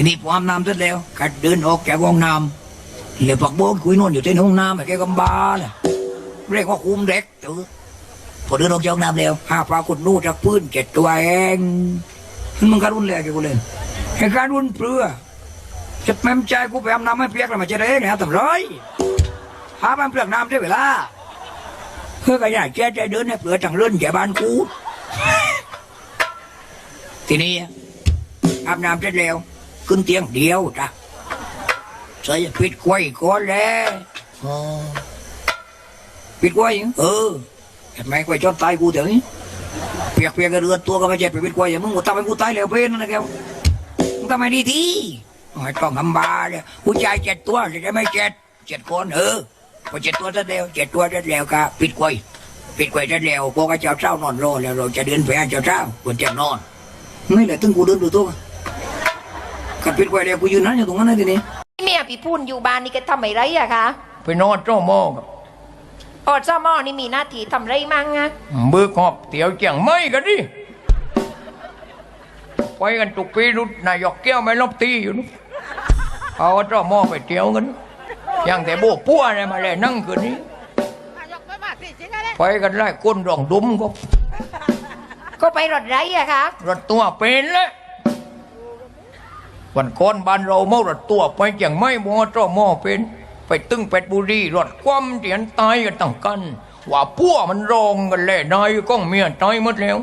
ทีนี้พออาบน้ำเสร็จแล้วก็เดินออกจากห้องน้ำเหลือปักโบนคุยนอนอยู่ที่ห้องน้ำไอ้แกกำบาเลยเรียกว่าคุมเด็กเออพอเดินออกจากห้องน้ำแล้วหาปลากฏนู่จากพื้นเจ็ดตัวเองมันการุนแรงแกกูเลยไอ้การุนเปลือจะแม่มใจกูไปอาบน้ำไม่เปียกแล้วมันจะได้ไงทำไรหาบ้านเปลือกน้ำได้เวลาเพื่อก็อยาแกใจเดินให้เปลือกจังเลื่อนแกบ้านกูทีนี้อาบน้ำเสร็จแล้ว ขึ้นเตียงเดียวจ้ะใส่ปิดกล้วยก่อนแล้วอ๋อปิดกล้วยเออเห็นไหมกล้วยจอดตายกูเดี๋ยวนี้เปียกเปียกกระเรือนตัวก็ไม่เจ็บไปปิดกล้วยอย่างมึงกูทำให้กูตายแล้วเป็นนะแกวมึงทำไมดีทีไม่ต้องทำบาเลยกูจ่ายเจ็ดตัวจะได้ไม่เจ็ดเจ็ดคนเออพอเจ็ดตัวเสร็จแล้วเจ็ดตัวเสร็จแล้วก็ปิดกล้วยปิดกล้วยเสร็จแล้วพวกเจ้าเจ้านอนรอแล้วเราจะเดินไปหาเจ้าเจ้าควรจะนอนไม่แหละตึงกูเดินดูตัว ขัดปิดไว้เดียวกูยืนนั่นอยู่ตรงนั้นนะทีนี้เมียพี่พูนอยู่บ้านนี่แกทำอะไรอะคะไปนอนเจ้าหม้อกับอดเจ้าหม้อนี่มีหน้าที่ทำอะไรมั่งอะเบือกหอบเตี๋ยวเจียงไม่กันดิไปกันตุกปีรุดนายกแก้วไม่ลบตีอยู่นุเอาเจ้าหม้อไปเตี๋ยวกันอย่างแต่โบกพัวเนี่ยมาเลยนั่งคืนนี้ไปกันไล่ก้นรองดุมก็ก็ไปรถไรอะคะรถตัวเป็นแล้ว วันก่อนบ้านเราเมารถตัวไปเจียงไม่มอเจ้าหม้อเป็น ไปตึงเป็ดบุรีรถคว่ำเตียนตายกันตั้งกัน ว่าพัวมันรองกันแหละนายก้องเมียตายหมดแล้ว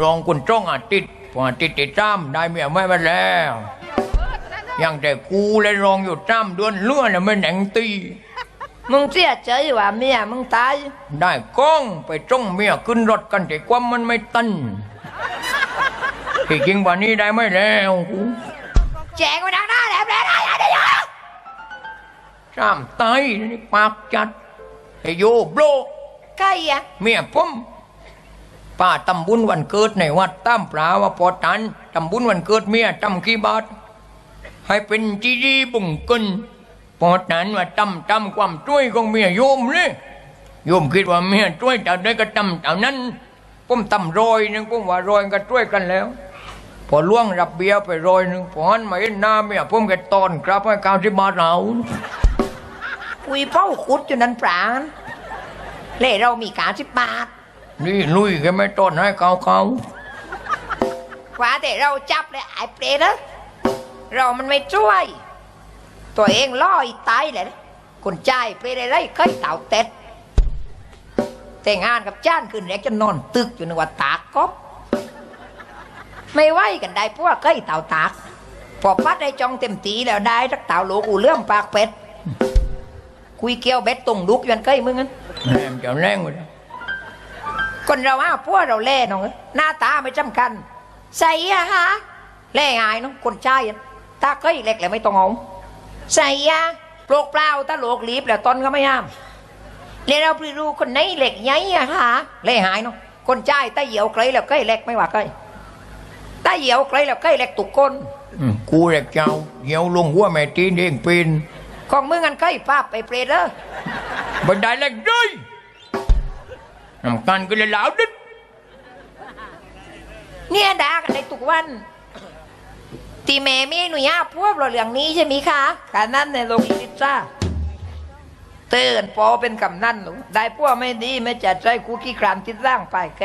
รองคุณจ้องอาทิตย์พออาทิตย์ติดจ้ำได้เมียไม่มาแล้วยังแต่กูเลยรองอยู่จ้ำเดือนเลื่อนน่ะไม่แหน่งตีมึงเสียใจว่าเมียมึงตาย ได้ก้องไปจ้องเมียขึ้นรถกันแต่ความมันไม่ตันที่จริงวันนี้ได้ไม่แล้วกู แจงไปดังหน้าแหลมเลยนะอย่าได้ยอจ้ำตายนี่ปากจัดไอ้โยโบรใกล้อะเมียผมป้าทำบุญวันเกิดในวัดตั้มปลาว่าพอตันทำบุญวันเกิดเมียทำกี่บาท ให้เป็นจีดีบุงกินพอนั้นว่าทำทำความช่วยของเมียโยมเลยโยมคิดว่าเมียช่วยแต่ได้ก็ทำแต่นั้นผมทำโรยหนึงผมว่าโรยก็ช่วยกันแล้ว พอล่วงรับเบียร์ไปโรยหนึงพอหันมาเห็นหน้าเมียผมก็ตอนกลับให้เก้าสิบบาทเราคุยเป้าขุดอยู่นั่นปรานเล่เรามีกาสิบบาท นี่ลุยก็ไม่ต้นให้เขาเขากว่าแต่เราจับเลยไอ้เปรตนะเรามันไม่ช่วย ตัวเองล่ออีตายเลยนะคนใจายเปรตอะไรเคยเต่าเต็ดแต่งงานกับจ้านคืนแรกจะนอนตึกอยู่ในวัดตากก๊อบ ไม่ไหวกันได้พวกเคยเต่าตากพอพัดได้จองเต็มตีแล้วได้ทักเต่าโหลกูเลื่อมปากเป็ดคุยเกี่ยวเบ็ดตรงลุกอยันเคยมึงงั้นแม่มนจะแรงกว่านี้คนเราอ้าพวกเราเล่น้องเอ้ยหน้าตาไม่จำกันใส่อะฮะเล่ง่ายเน้องคนใจอะตาเคยเล็กเลยไม่ต้องเอาใส่อะโปรกเปล่าตาโลกลีบแล้วตอนก็ไม่ห้ามเรียนเราไปรู้คนไหนเหล็กใหญ่อะฮะเล่หายเน้องคนใจตาเหี่ยวไกลแล้วเคยเล็กไม่ว่าเคย ตาเหี่ยวไกลแล้วเคยเล็กตุกคนอืมกูเด็กเจ้าเหี่ยวลงหัวแม่ตีนเองเป็นของมึงกันเคยป้าไปเปรตเด้อบันไดเล็กด้วยนำกันก็เลยเหลาดิดเนี่ยด่ากันในทุกวันตีแม่ไม่หนุ่ยาพวกเราเรื่องนี้ใช่ไหมคะการนั่นในโลกอิจ้าเตือนพอเป็นกำนันหนูได้พวกไม่ดีไม่จัดใจกูขี้ครานติดร่างไปแก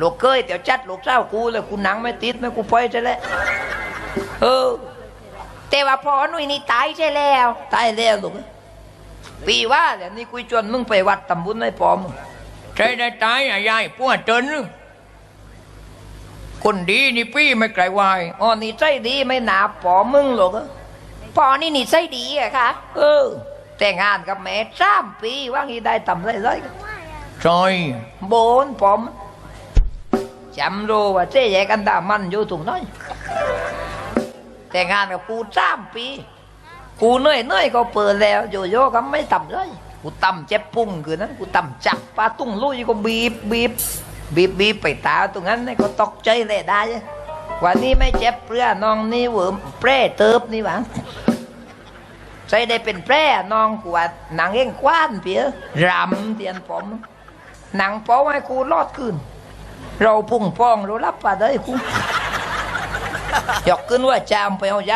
ลูกเคยเดี๋ยวจัดลูกเจ้ากูเลยกูหนังไม่ติดไม่กูปล่อยใช่แล้วเออ แต่ว่าพอหนุ่ยนี่ตายใช่แล้วตายแล้วลูกปีว่าเดี๋ยวนี้กูชวนมึงไปวัดตำบุญให้พอมึงใช่ได้ตายอะยายพวกเจนคนดีนี่พี่ไม่ไกลวายอ๋อนี่ใจดีไม่หนาปอมึงหรอกปอนี่นี่ใจดีอะค่ะเออ แต่งงานกับแม่สามปีว่างอีได้ต่ำไรไรซอยโบนปอม จำรู้ว่าเจ๊แยกันดามันอยู่ตรงนั้นแต่งานกับกูสามปี กูเนื่อยเนื่อยก็เปิดแล้วโยโย่ก็ไม่ต่ำเลยกูต่ำเจ็บปุ้งคือนั้นกูต่ำจับปลาตุ้งลุยก็บีบบีบบีบบีบไปตาตรงนั้นก็ตกใจเลยได้วันนี้ไม่เจ็บเปลือน้องนี่เวิมแปร่เติบนี่หวังใส่ได้เป็นแปร่น้องกว่าหนังเองกว้านเปียรำเตียนผมหนังป้อให้ครูรอดขึ้น เราพุ่งพ้องเรารับปาได้ครูยกขึ้นว่าจามไปเอายา